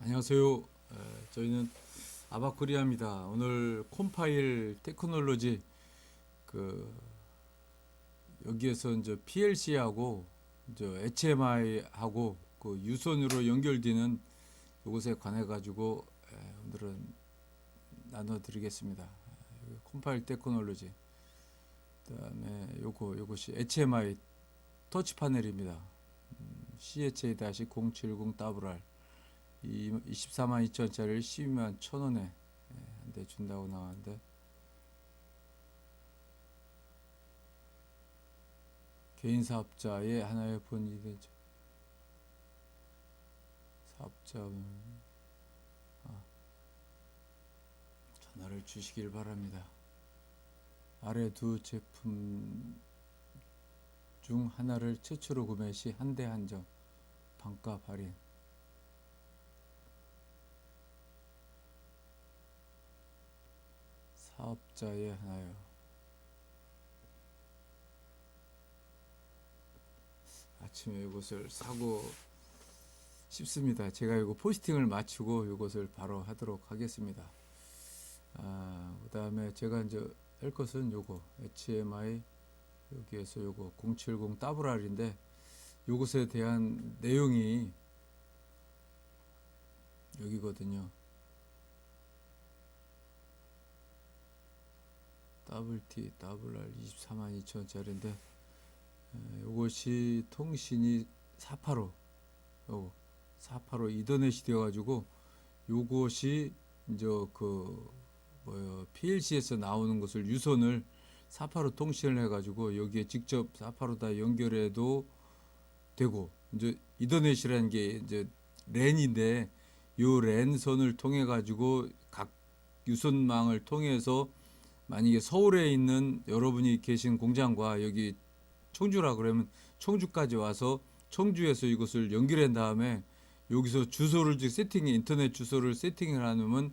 안녕하세요. 에, 저희는 아바코리아입니다. 오늘 콤파일 테크놀로지 그 여기에서 이제 PLC하고 이제 HMI하고 그 유선으로 연결되는 이것에 관해 가지고 오늘은 나눠드리겠습니다. 콤파일 테크놀로지. 그다음에 요거 요것이 HMI 터치 파넬입니다. 음, CHA-070WR 이 24만 2천짜리를 12만 1천원에 한 대 준다고 나왔는데 개인 사업자의 하나의 본인이 되죠. 사업자는 아, 전화를 주시길 바랍니다. 아래 두 제품 중 하나를 최초로 구매 시 한 대 한정 반값 할인 사업자의 하나요. 아침에 이것을 사고 싶습니다. 제가 이거 포스팅을 마치고 이것을 바로 하도록 하겠습니다. 아, 그 다음에 제가 이제 할 것은 요거 HMI 여기에서 요거 070 WR인데 요것에 대한 내용이 여기거든요. WT, WR 24만 2천원짜리인데 이것이 통신이 485 요거 485 이더넷이 되어가지고 요것이 이제 그 뭐요 PLC에서 나오는 것을 유선을 485 통신을 해가지고 여기에 직접 485다 연결해도 되고 이제 이더넷이라는 게 이제 랜인데 요 랜선을 통해 가지고 각 유선망을 통해서 만약에 서울에 있는 여러분이 계신 공장과 여기 청주라 그러면 청주까지 와서 청주에서 이것을 연결한 다음에 여기서 주소를 즉 세팅해 인터넷 주소를 세팅을 하면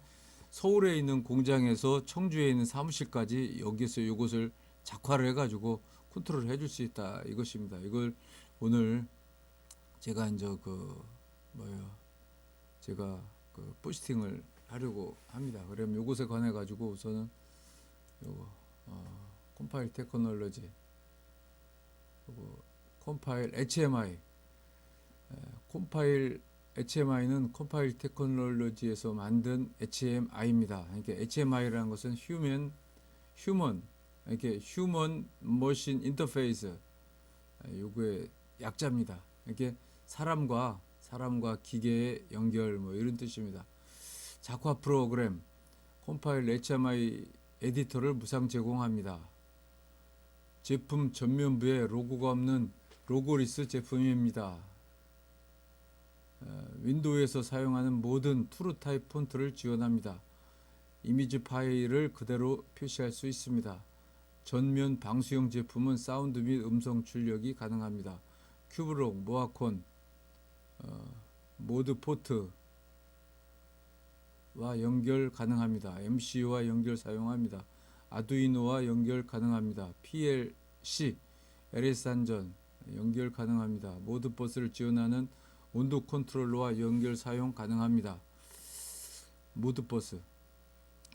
서울에 있는 공장에서 청주에 있는 사무실까지 여기서 이것을 작화를 해가지고 컨트롤 해줄 수 있다 이것입니다. 이걸 오늘 제가 이제 그 뭐요 제가 그 포스팅을 하려고 합니다. 그러면 요것에 관해 가지고 우선은 요거 어, 컴파일 테크놀로지 요거 컴파일 HMI 에, 컴파일 HMI는 컴파일 테크놀로지에서 만든 HMI입니다. 그러니까 HMI라는 것은 휴먼 휴먼 이렇게 휴먼 머신 인터페이스 요거의 약자입니다. 이렇게 사람과 사람과 기계의 연결 뭐 이런 뜻입니다. 작화 프로그램 컴파일 HMI 에디터를 무상 제공합니다. 제품 전면부에 로고가 없는 로고리스 제품입니다. 어, 윈도우에서 사용하는 모든 투르 타입 폰트를 지원합니다. 이미지 파일을 그대로 표시할 수 있습니다. 전면 방수형 제품은 사운드 및 음성 출력이 가능합니다. 큐브록, 모아콘, 어, 모드 포트 와 연결 가능합니다. MCU와 연결 사용합니다. 아두이노와 연결 가능합니다. PLC, LS 안전 연결 가능합니다. 모드 버스를 지원하는 온도 컨트롤러와 연결 사용 가능합니다. 모드 버스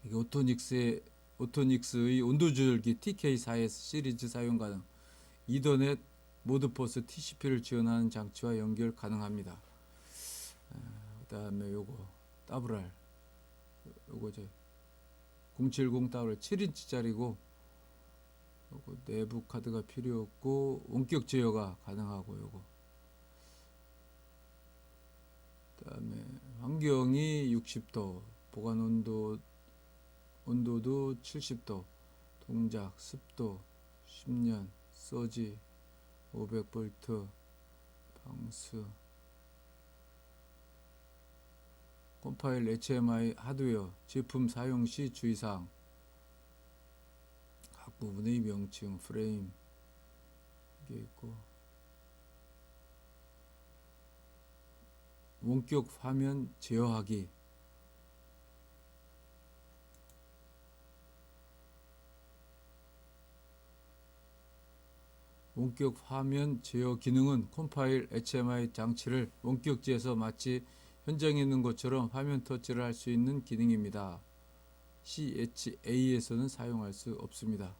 이게 오토닉스의 오토닉스의 온도 조절기 TK4S 시리즈 사용 가능. 이더넷 모드 버스 TCP를 지원하는 장치와 연결 가능합니다. 그다음에 요거 WR 요거 저070 WR 7인치짜리고 요거 내부 카드가 필요 없고 원격 제어가 가능하고 요거. 그다음에 환경이 60도 보관 온도 온도도 70도 동작 습도 10년 서지 500V 방수 컴파일 HMI 하드웨어 제품 사용 시 주의사항. 각 부분의 명칭 프레임. 이게 있고. 원격 화면 제어하기. 원격 화면 제어 기능은 컴파일 HMI 장치를 원격지에서 마치 현장에 있는 것처럼 화면 터치를 할 수 있는 기능입니다. CHA에서는 사용할 수 없습니다.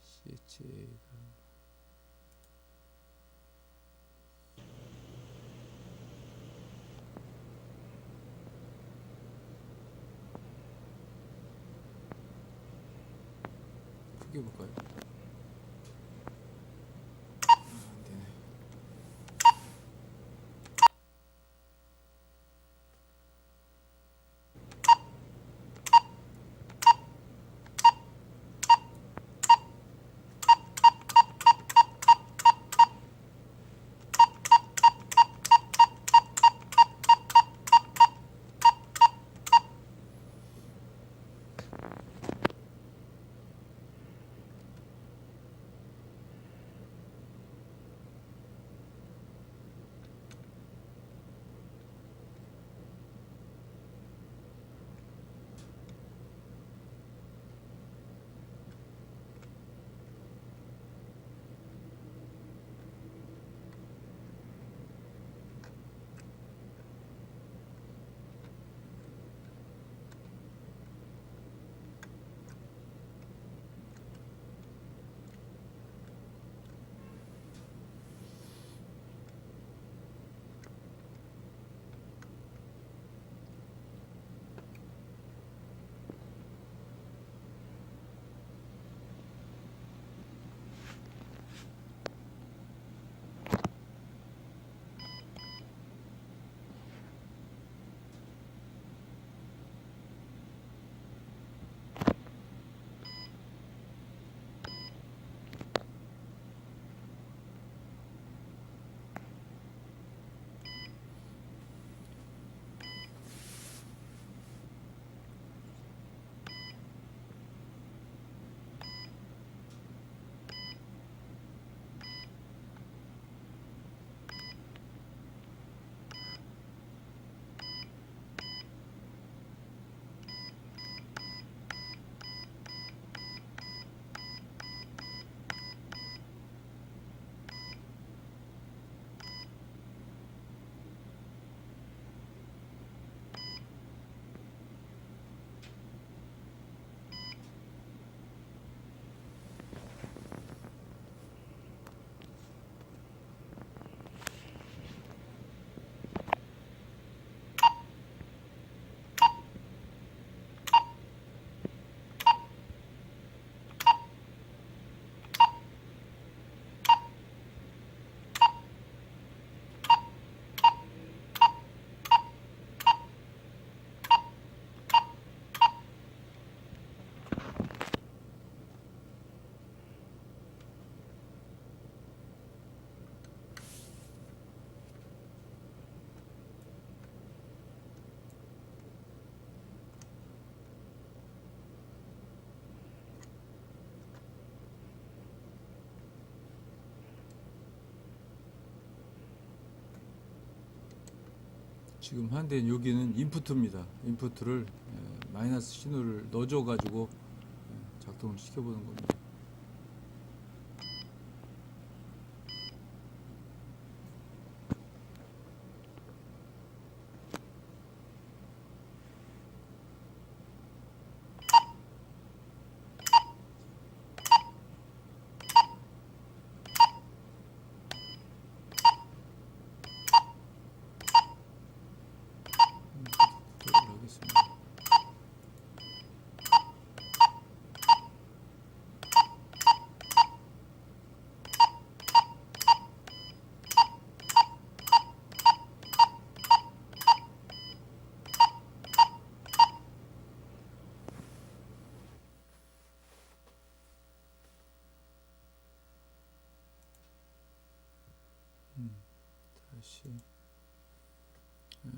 CHA 크게 볼까요? 지금 한대 여기는 인푸트입니다. 인푸트를 예, 마이너스 신호를 넣어줘 가지고 예, 작동을 시켜보는 겁니다. 인푸트를 하겠습니다. 다시 예,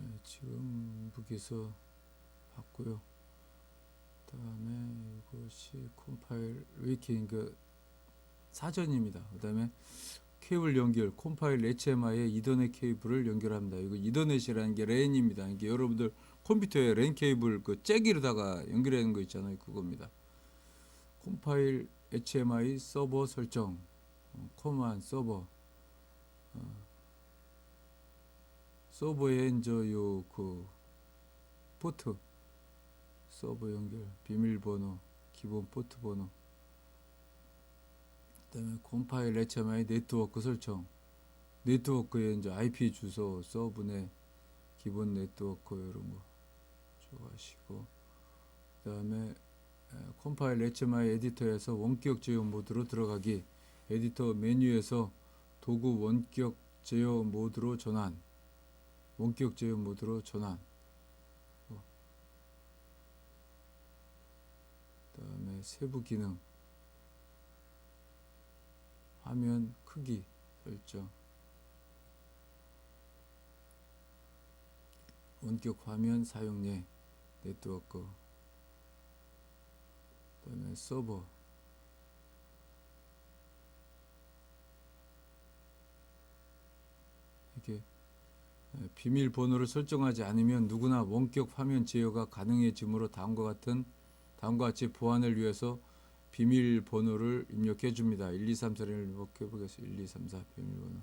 지금 무기서 봤고요. 그다음에 이것이 컴파일 위킹 그 사전입니다. 그 다음에 케이블 연결 컴파일 HMI에 이더넷 케이블을 연결합니다. 이거 이더넷이라는 게 랜입니다. 이게 여러분들 컴퓨터에 랜 케이블 그 잭이로다가 연결하는 거 있잖아요. 그겁니다. 컴파일 HMI 서버 설정 어, 커만 서버 어, 서버에 이제 요그 포트 서버 연결 비밀번호 기본 포트 번호 그다음에 컴파일 HMI 네트워크 설정. 네트워크에 이제 IP 주소 서브넷 기본 네트워크 이런 거 좋아하시고 그다음에 에, 컴파일 HMI 에디터에서 원격 제어 모드로 들어가기. 에디터 메뉴에서 도구 원격 제어 모드로 전환 원격 제어 모드로 전환. 어. 그 다음에 세부 기능. 화면 크기 설정. 원격 화면 사용례 네트워크. 그 다음에 서버. 이렇게 에, 비밀번호를 설정하지 않으면 누구나 원격 화면 제어가 가능해지므로 다음과 같은 다음과 같이 보안을 위해서 비밀번호를 입력해 줍니다. 1, 2, 3, 4를 입력해 보겠습니다. 1, 2, 3, 4 비밀번호.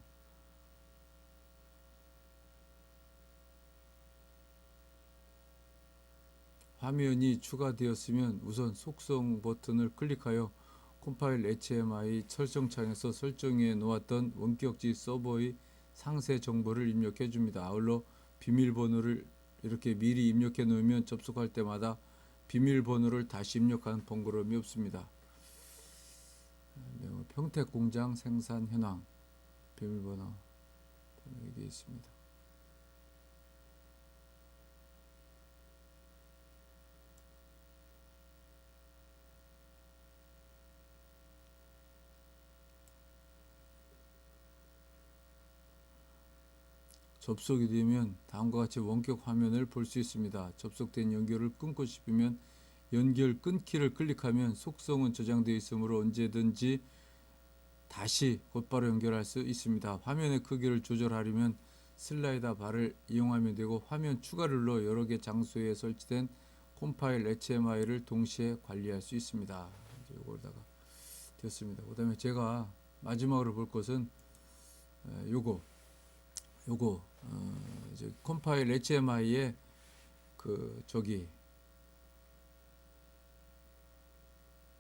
화면이 추가되었으면 우선 속성 버튼을 클릭하여 컴파일 HMI 설정창에서 설정해 놓았던 원격지 서버의 상세 정보를 입력해 줍니다. 아울러 비밀번호를 이렇게 미리 입력해 놓으면 접속할 때마다 비밀번호를 다시 입력하는 번거로움이 없습니다. 네, 평택 공장 생산 현황 비밀번호 여기 있습니다. 접속이 되면 다음과 같이 원격 화면을 볼 수 있습니다. 접속된 연결을 끊고 싶으면 연결 끊기를 클릭하면 속성은 저장되어 있으므로 언제든지 다시 곧바로 연결할 수 있습니다. 화면의 크기를 조절하려면 슬라이더 바를 이용하면 되고 화면 추가를 눌러 여러 개 장소에 설치된 컴파일 HMI를 동시에 관리할 수 있습니다. 이제 요거다가 되었습니다. 그 다음에 제가 마지막으로 볼 것은 에, 요거 요거 어, 이제 컴파일 HMI의 그 저기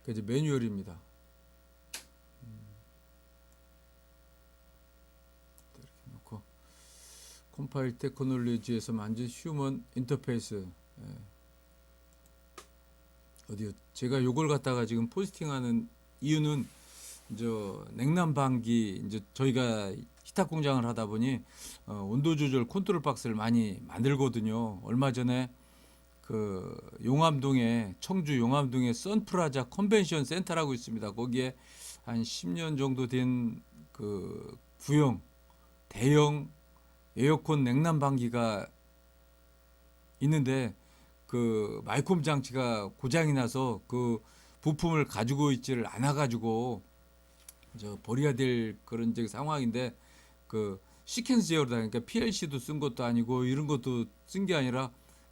그 이제 매뉴얼입니다. 음. 이렇게 놓고 컴파일 테크놀로지에서 만든 휴먼 인터페이스 예. 어디요? 제가 요걸 갖다가 지금 포스팅하는 이유는 저 냉난방기 이제 저희가 히탁 공장을 하다 보니 어, 온도 조절 컨트롤 박스를 많이 만들거든요. 얼마 전에 그 용암동에 청주 용암동에 선프라자 컨벤션 센터라고 있습니다. 거기에 한 10년 정도 된 그 구형 대형 에어컨 냉난 방기가 있는데 그 마이콤 장치가 고장이 나서 그 부품을 가지고 있지를 않아 가지고 저 버려야 될 그런 저 상황인데 그 시퀀스 제어로다 그러니까 PLC도 쓴 것도 아니고 이런 것도 쓴 게 아니라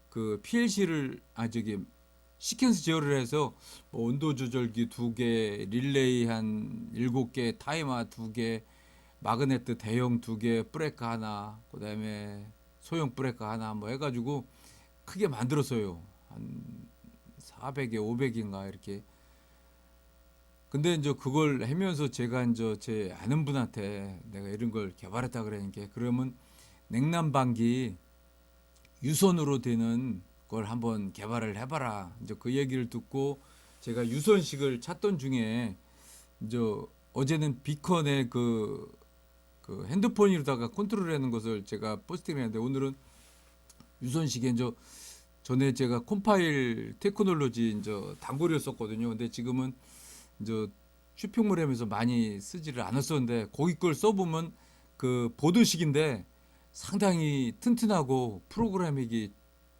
그 PLC를 아 저기 시퀀스 제어를 해서 뭐 온도 조절기 두 개, 릴레이 한 일곱 개, 타이머 두 개, 마그네트 대형 두 개, 브레이크 하나, 그다음에 소형 브레이크 하나 뭐 해가지고 크게 만들었어요. 한 400에 500인가 이렇게. 근데 이제 그걸 하면서 제가 이제 제 아는 분한테 내가 이런 걸 개발했다 그러니까 그러면 냉난방기 유선으로 되는 걸 한번 개발을 해봐라. 이제 그 얘기를 듣고 제가 유선식을 찾던 중에 이제 어제는 비컨의 그, 그 핸드폰으로다가 컨트롤하는 것을 제가 포스팅을 했는데 오늘은 유선식에 이제 전에 제가 콤파일 테크놀로지 이제 단골이었 썼거든요. 근데 지금은 이제 쇼핑몰 하면서 많이 쓰지를 않았었는데 거기 걸 써보면 그 보드식인데 상당히 튼튼하고 프로그래밍이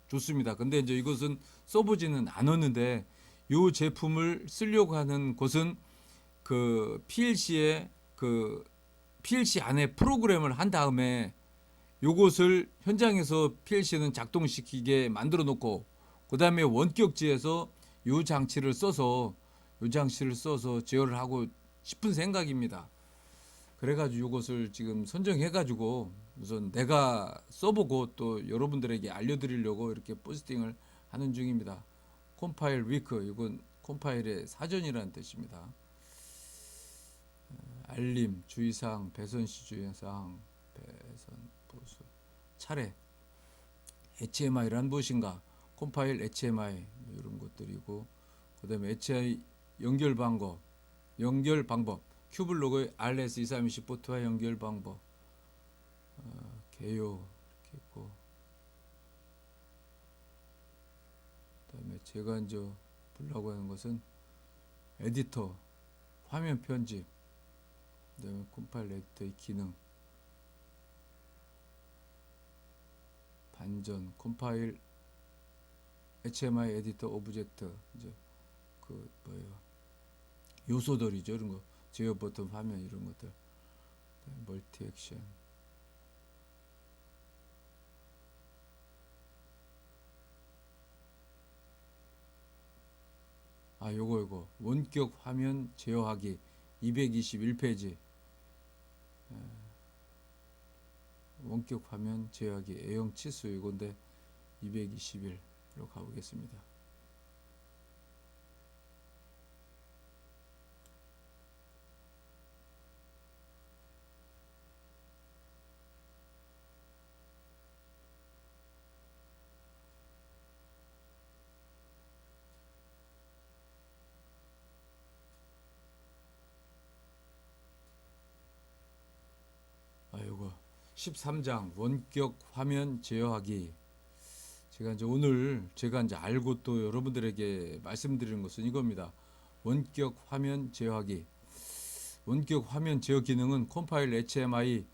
좋습니다. 근데 이제 이것은 써보지는 않았는데 이 제품을 쓰려고 하는 곳은 그 PLC에 그 PLC 안에 프로그램을 한 다음에 요것을 현장에서 PLC는 작동시키게 만들어 놓고 그 다음에 원격지에서 요 장치를 써서 요 장치를 써서 제어를 하고 싶은 생각입니다. 그래가지고 요것을 지금 선정해가지고 우선 내가 써보고 또 여러분들에게 알려드리려고 이렇게 포스팅을 하는 중입니다. 컴파일 위크 이건 컴파일의 사전이라는 뜻입니다. 어, 알림, 주의사항, 배선 시 주의사항, 배선, 보수, 차례, HMI란 무엇인가, 컴파일 HMI 뭐 이런 것들이고, 그다음에 HI 연결 방법, 연결 방법, 큐블로그의 RS2320 포트와 연결 방법, 어, 개요 이렇게 있고, 그다음에 제가 이제 보려고 하는 것은 에디터, 화면 편집, 그다음에 컴파일 에디터의 기능, 반전, 컴파일 HMI 에디터 오브젝트. 이제 그 뭐예요 요소들이죠 이런 거. 제어 버튼 화면 이런 것들. 그다음에 멀티 액션. 아 요거 요거. 원격 화면 제어하기. 221페이지. 원격 화면 제어하기. A형 치수 이건데 221로 가보겠습니다. 아, 요거 13장 원격 화면 제어하기. 제가 이제 오늘 제가 이제 알고 또 여러분들에게 말씀드리는 것은 이겁니다. 원격 화면 제어하기. 원격 화면 제어 기능은 컴파일 HMI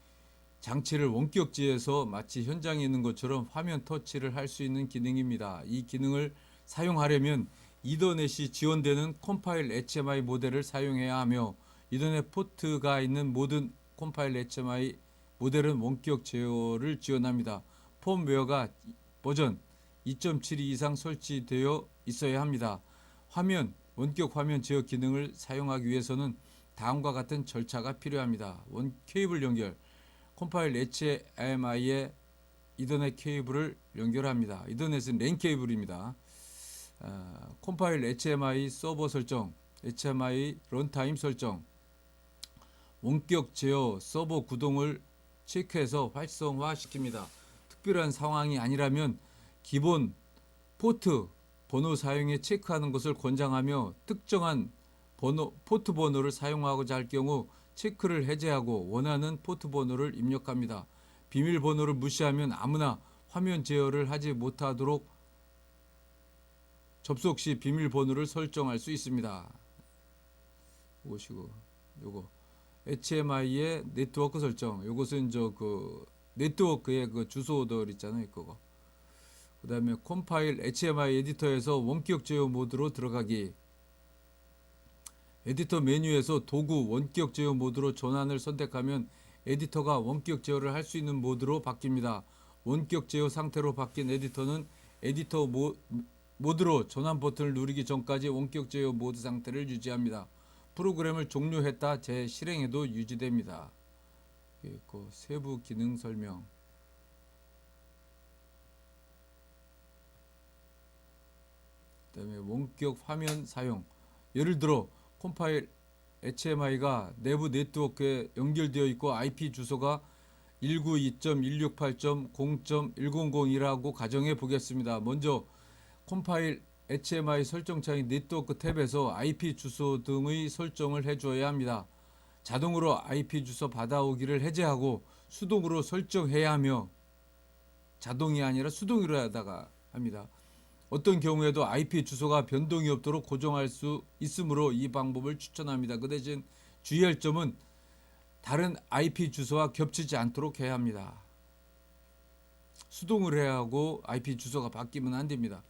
장치를 원격지에서 마치 현장에 있는 것처럼 화면 터치를 할 수 있는 기능입니다. 이 기능을 사용하려면 이더넷이 지원되는 컴파일 HMI 모델을 사용해야 하며 이더넷 포트가 있는 모든 컴파일 HMI 모델은 원격 제어를 지원합니다. 폼웨어가 버전 2.72 이상 설치되어 있어야 합니다. 화면 원격 화면 제어 기능을 사용하기 위해서는 다음과 같은 절차가 필요합니다. 원 케이블 연결 컴파일 HMI에 이더넷 케이블을 연결합니다. 이더넷은 랜 케이블입니다. 아, 컴파일 HMI 서버 설정, HMI 런타임 설정, 원격 제어 서버 구동을 체크해서 활성화시킵니다. 특별한 상황이 아니라면 기본 포트 번호 사용에 체크하는 것을 권장하며 특정한 번호, 포트 번호를 사용하고자 할 경우 체크를 해제하고 원하는 포트 번호를 입력합니다. 비밀번호를 무시하면 아무나 화면 제어를 하지 못하도록 접속 시 비밀번호를 설정할 수 있습니다. 보시고 요거 HMI의 네트워크 설정. 요것은 저 그 네트워크의 그 주소들 있잖아요, 그거. 그 다음에 컴파일 HMI 에디터에서 원격 제어 모드로 들어가기. 에디터 메뉴에서 도구 원격 제어 모드로 전환을 선택하면 에디터가 원격 제어를 할 수 있는 모드로 바뀝니다. 원격 제어 상태로 바뀐 에디터는 에디터 모, 모드로 전환 버튼을 누르기 전까지 원격 제어 모드 상태를 유지합니다. 프로그램을 종료했다 재실행해도 유지됩니다. 있고 세부 기능 설명. 그다음에 원격 화면 사용. 예를 들어 컴파일 HMI가 내부 네트워크에 연결되어 있고 IP 주소가 192.168.0.100이라고 가정해 보겠습니다. 먼저 컴파일 HMI 설정창의 네트워크 탭에서 IP 주소 등의 설정을 해줘야 합니다. 자동으로 IP 주소 받아오기를 해제하고 수동으로 설정해야 하며 자동이 아니라 수동으로 하다가 합니다. 어떤 경우에도 IP 주소가 변동이 없도록 고정할 수 있으므로 이 방법을 추천합니다. 그 대신 주의할 점은 다른 IP 주소와 겹치지 않도록 해야 합니다. 수동을 해야 하고 IP 주소가 바뀌면 안 됩니다.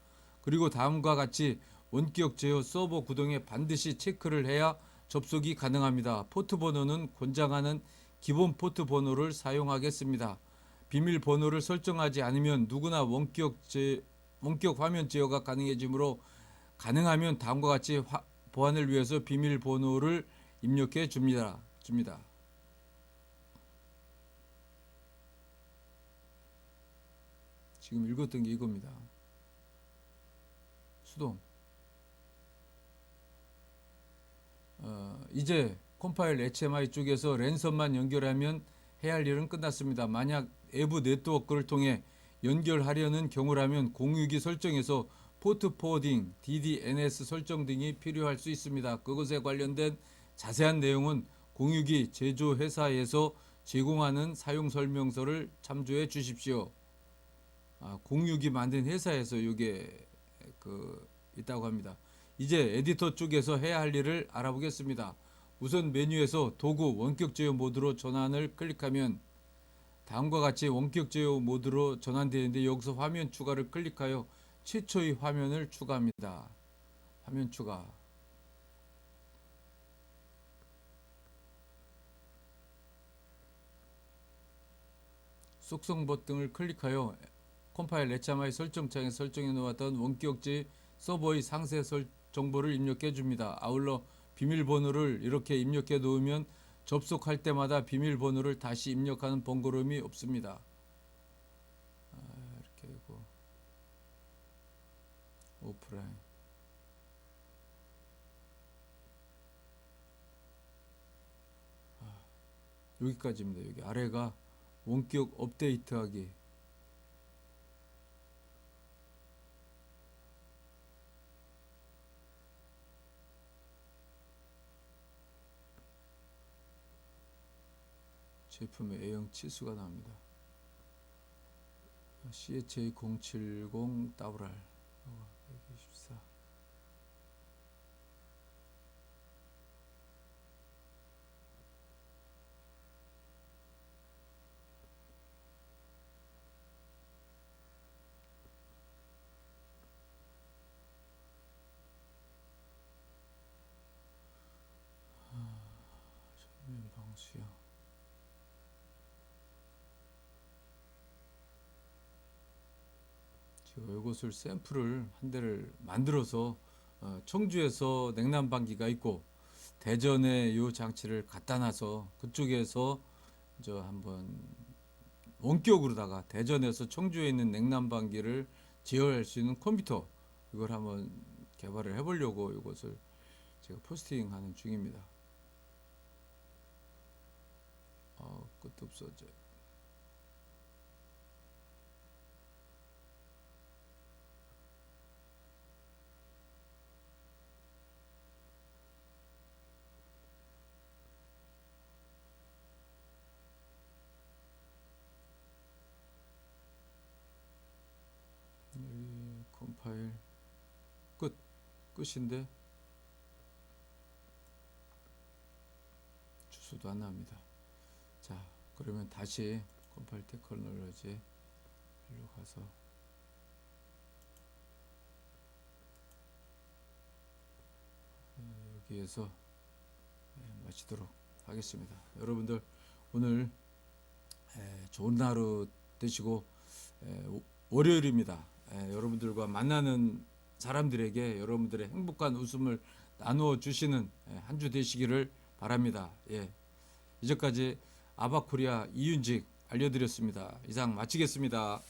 그리고 다음과 같이 원격 제어 서버 구동에 반드시 체크를 해야 접속이 가능합니다. 포트 번호는 권장하는 기본 포트 번호를 사용하겠습니다. 비밀 번호를 설정하지 않으면 누구나 원격 제 원격 화면 제어가 가능해지므로 가능하면 다음과 같이 화, 보안을 위해서 비밀 번호를 입력해 줍니다. 줍니다. 지금 읽었던 게 이겁니다. 수동. 어, 이제 컴파일 HMI 쪽에서 랜선만 연결하면 해야 할 일은 끝났습니다. 만약 외부 네트워크를 통해 연결하려는 경우라면 공유기 설정에서 포트 포워딩, DDNS 설정 등이 필요할 수 있습니다. 그것에 관련된 자세한 내용은 공유기 제조 회사에서 제공하는 사용 설명서를 참조해 주십시오. 아, 공유기 만든 회사에서 이게 그 있다고 합니다. 이제 에디터 쪽에서 해야 할 일을 알아보겠습니다. 우선 메뉴에서 도구 원격 제어 모드로 전환을 클릭하면 다음과 같이 원격 제어 모드로 전환되는데 여기서 화면 추가를 클릭하여 최초의 화면을 추가합니다. 화면 추가. 속성 버튼을 클릭하여 컴파일 HMI 설정창에 설정해 놓았던 원격지 서버의 상세 설 정보를 입력해 줍니다. 아울러 비밀번호를 이렇게 입력해 놓으면 접속할 때마다 비밀번호를 다시 입력하는 번거로움이 없습니다. 아, 이렇게 하고 오프라인 아, 여기까지입니다. 여기 아래가 원격 업데이트하기 제품의 A형 치수가 나옵니다. CHA 070 WR 124 전면 방수형 제가 이것을 샘플을 한 대를 만들어서 어, 청주에서 냉난방기가 있고 대전에 이 장치를 갖다 놔서 그쪽에서 저 한번 원격으로다가 대전에서 청주에 있는 냉난방기를 제어할 수 있는 컴퓨터 이걸 한번 개발을 해보려고 이것을 제가 포스팅하는 중입니다. 어, 끝도 없어져. 여기 컴파일 끝 끝인데 주소도 안 나옵니다. 자 그러면 다시 컴파일 테크놀로지 일로 가서 어, 여기에서 예, 마치도록 하겠습니다. 여러분들 오늘 예, 좋은 하루 되시고 월요일입니다. 예, 여러분들과 만나는 사람들에게 여러분들의 행복한 웃음을 나누어 주시는 예, 한주 되시기를 바랍니다. 예. 이제까지 아바코리아 이윤직 알려드렸습니다. 이상 마치겠습니다.